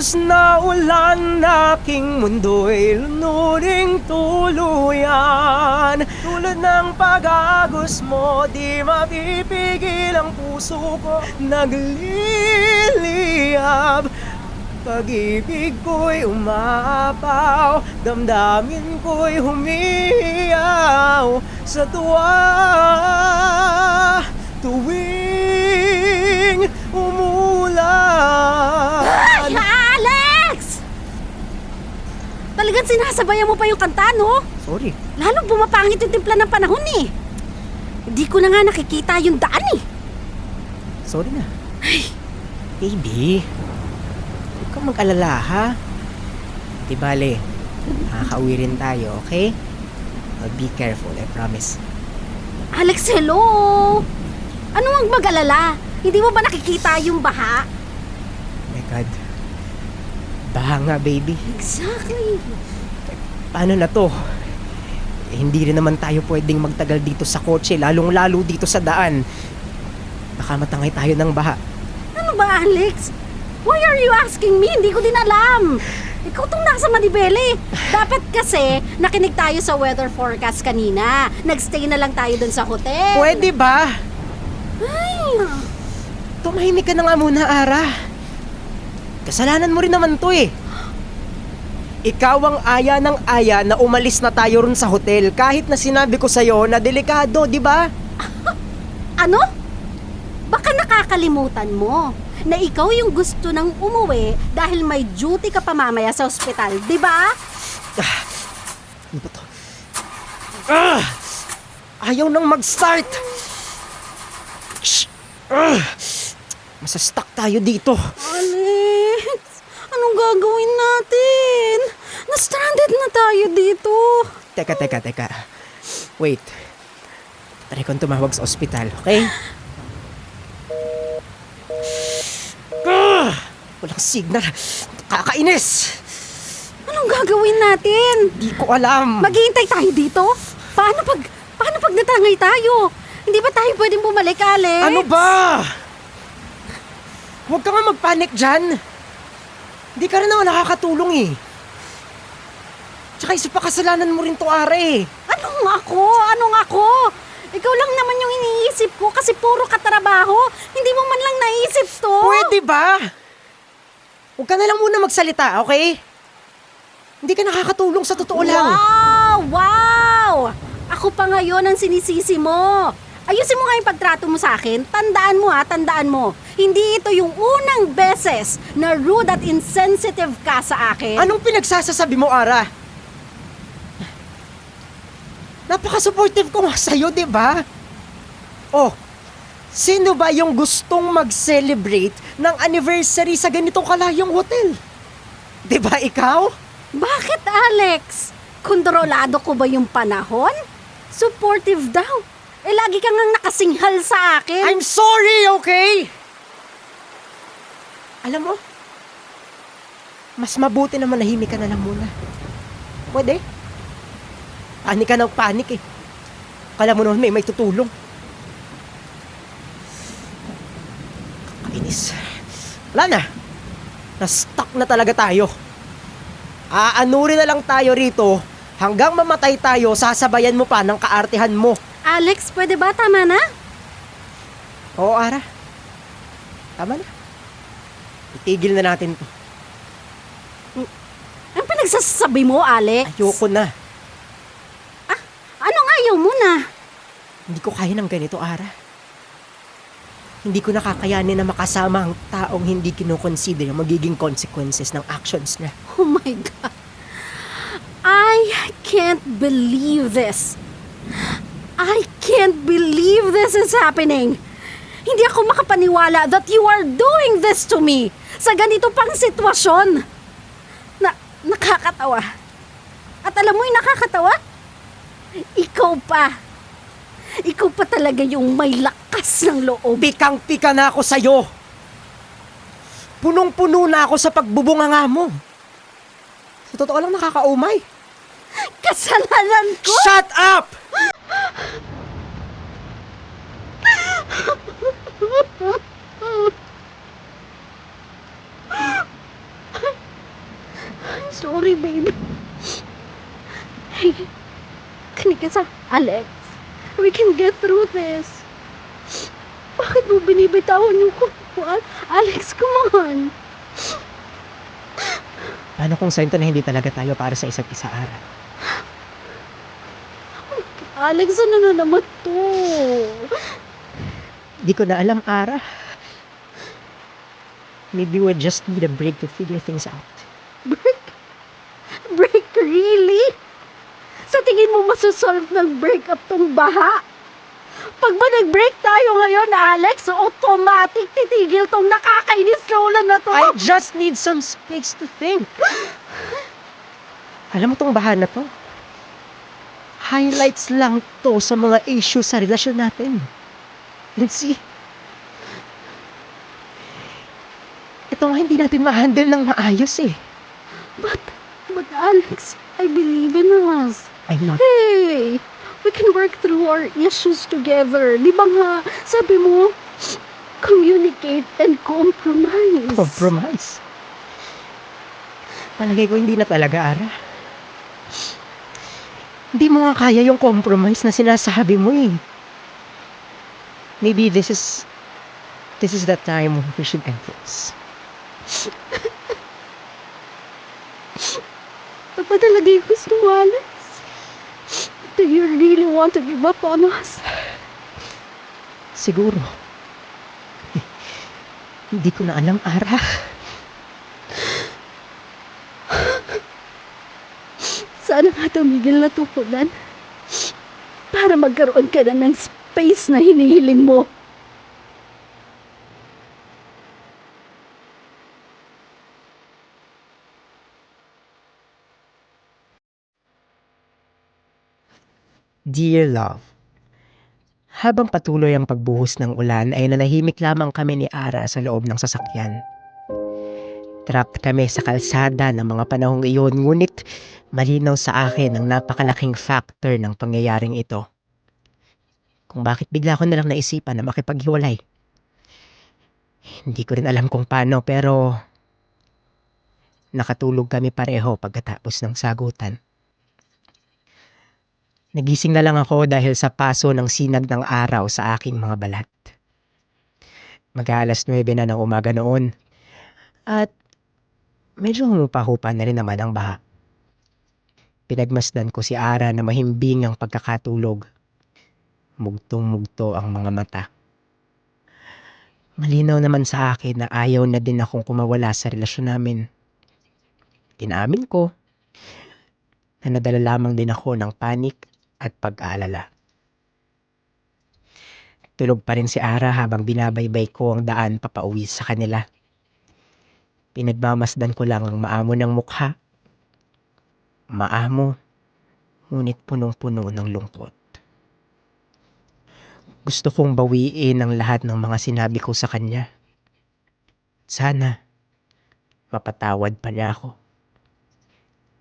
Halos na ulan aking mundo'y lunuring tuluyan. Tulad ng pag-agos mo, di mapipigil ang puso ko. Nagliliyab Pag-ibig ko'y umaapaw Damdamin ko'y humiyaw. Sa tuwa Tuwing Talagang sinasabayan mo pa yung kanta, no? Sorry Lalong pumapangit yung timpla ng panahon eh. Hindi ko na nga nakikita yung daan eh. Sorry na Baby Huwag kang mag-alala ha Di bale Nakakauwi rin tayo, okay? I'll be careful, I promise Alex, hello! Ano ang mag-alala? Hindi mo ba nakikita yung baha? Oh my God Baha nga, baby Exactly. Paano na to? Eh, hindi rin naman tayo pwedeng magtagal dito sa kotse, lalong-lalo dito sa daan. Baka matangay tayo ng baha. Ano ba, Alex? Why are you asking me? Hindi ko din alam. Ikaw tong nasa Manibele. Dapat kasi nakinig tayo sa weather forecast kanina. Nagstay na lang tayo dun sa hotel. Pwede ba? Ay, Tumahimik ka na nga muna, Ara. Kasalanan mo rin naman to eh. Ikaw ang aya ng aya na umalis na tayo ron sa hotel kahit na sinabi ko sa'yo na delikado, di ba? ano? Baka nakakalimutan mo na ikaw yung gusto ng umuwi dahil may duty ka pa mamaya sa ospital, di ba? Ano ba to? Ah! Ayaw nang mag-start! Shh! Ah! Masastuck tayo dito. Alex, anong gagawin natin? Na-stranded na tayo dito. Teka, teka, teka. Wait. Try kong tumawag sa ospital, okay? Ah! Walang signal. Kakainis! Anong gagawin natin? Di ko alam. Maghihintay tayo dito? Paano pag, paano pag natangay tayo? Hindi ba tayo pwedeng bumalik, Alex? ano ba? Huwag ka nga magpanik dyan. Hindi ka rin naman nakakatulong eh. Tsaka isa pa kasalanan mo rin to, Are. Anong ako? Anong ako? Ikaw lang naman yung iniisip ko kasi puro katrabaho. Hindi mo man lang naisip to. Pwede ba? Huwag ka na lang muna magsalita, okay? Hindi ka nakakatulong sa totoo lang. Wow! Wow! Ako pa ngayon ang sinisisi mo. Ayusin mo nga yung pagtrato mo sa akin. Tandaan mo ha, tandaan mo. Hindi ito yung unang beses na rude at insensitive ka sa akin. Anong pinagsasasabi mo, Ara? Napaka-supportive ko nga sa'yo, di ba? Oh, sino ba yung gustong mag-celebrate ng anniversary sa ganitong kalayong hotel? Di ba ikaw? Bakit, Alex? Kontrolado ko ba yung panahon? Supportive daw. Eh, lagi kang nga nakasinghal sa akin. I'm sorry, okay? Alam mo, mas mabuti na manahimik ka na lang muna. Pwede? Panik ka ng panik eh. Kala mo naman may may tutulong. Kakainis. Wala na. Na-stuck na talaga tayo. Aanuri na lang tayo rito hanggang mamatay tayo sasabayan mo pa ng kaartihan mo. Alex, pwede ba? Tama na? Oo, Ara. Tama na. Itigil na natin to. Ang pinagsasabi mo, Alex? Ayoko na. Anong ayaw mo na? Hindi ko kaya ng ganito, Ara. Hindi ko nakakayanin na makasama ang taong hindi kinoconsider ang magiging consequences ng actions niya. Oh my God. I can't believe this. I can't believe this is happening. Hindi ako makapaniwala that you are doing this to me sa ganito pang sitwasyon. Na, nakakatawa. At alam mo yung nakakatawa? Ikaw pa. Ikaw pa talaga yung may lakas ng loob. Pikang-pika na ako sa'yo. Punong-puno na ako sa pagbubunganga mo. Sa totoo lang nakakaumay. Kasalanan ko? Shut up! Sorry, babe. Hey, kinig ka sa Alex. We can get through this. Bakit mo binibitawan yung kupuan? Alex, come on. Paano kung sa na hindi talaga tayo para sa isa't isa, Ara? Alex, ano na naman to? Di ko na alam, Ara. Maybe we just need a break to figure things out. Really? Sa tingin mo masasolve ng breakup tong baha? Pag ba nag-break tayo ngayon, Alex, automatic titigil tong nakakainis lola na to. I just need some space to think. Alam mo tong bahan na to? Highlights lang to sa mga issues sa relasyon natin. And see, ito nga hindi natin ma-handle ng maayos eh. But Alex, I believe in us. I'm not Hey, we can work through our issues together. Di ba nga, sabi mo, communicate and compromise. compromise. Palagay ko hindi na talaga, Ara. Hindi mo nga kaya yung compromise na sinasabi mo eh. Maybe this is this is the time we should end this. Ba talaga yung gusto Alex? Do you really want to give up on us? Siguro. Hindi ko na alam, Ara. Sana nga tumigil na tupulan. Para magkaroon ka na ng space na hinihiling mo. Dear love, habang patuloy ang pagbuhos ng ulan ay nanahimik lamang kami ni Ara sa loob ng sasakyan. Trapped kami sa kalsada ng mga panahong iyon ngunit malinaw sa akin ang napakalaking factor ng pangyayaring ito. Kung bakit bigla ko nalang naisipan na makipaghiwalay. Hindi ko rin alam kung paano pero nakatulog kami pareho pagkatapos ng sagutan. Nagising na lang ako dahil sa paso ng sinag ng araw sa aking mga balat. Mag-aalas 9 na ng umaga noon. At medyo humupa-hupa na rin naman ang baha. Pinagmasdan ko si Ara na mahimbing ang pagkakatulog. Mugtong-mugto ang mga mata. Malinaw naman sa akin na ayaw na din akong kumawala sa relasyon namin. Tinamin ko na nadala lamang din ako ng panik at pag-aalala. Tulog pa rin si Ara habang binabaybay ko ang daan papauwi sa kanila. Pinagmamasdan ko lang ang maamo ng mukha. Maamo, ngunit punong-puno ng lungkot. Gusto kong bawiin ang lahat ng mga sinabi ko sa kanya. Sana, mapatawad pa niya ako.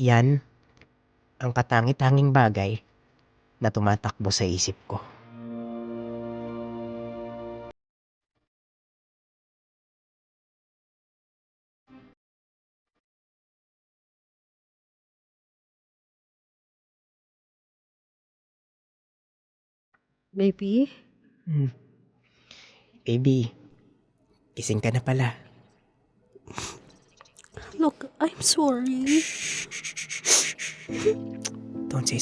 Yan ang katangi-tanging bagay na tumatakbo sa isip ko. Baby? Hmm. Baby, gising ka na pala. Look, I'm sorry. Don't say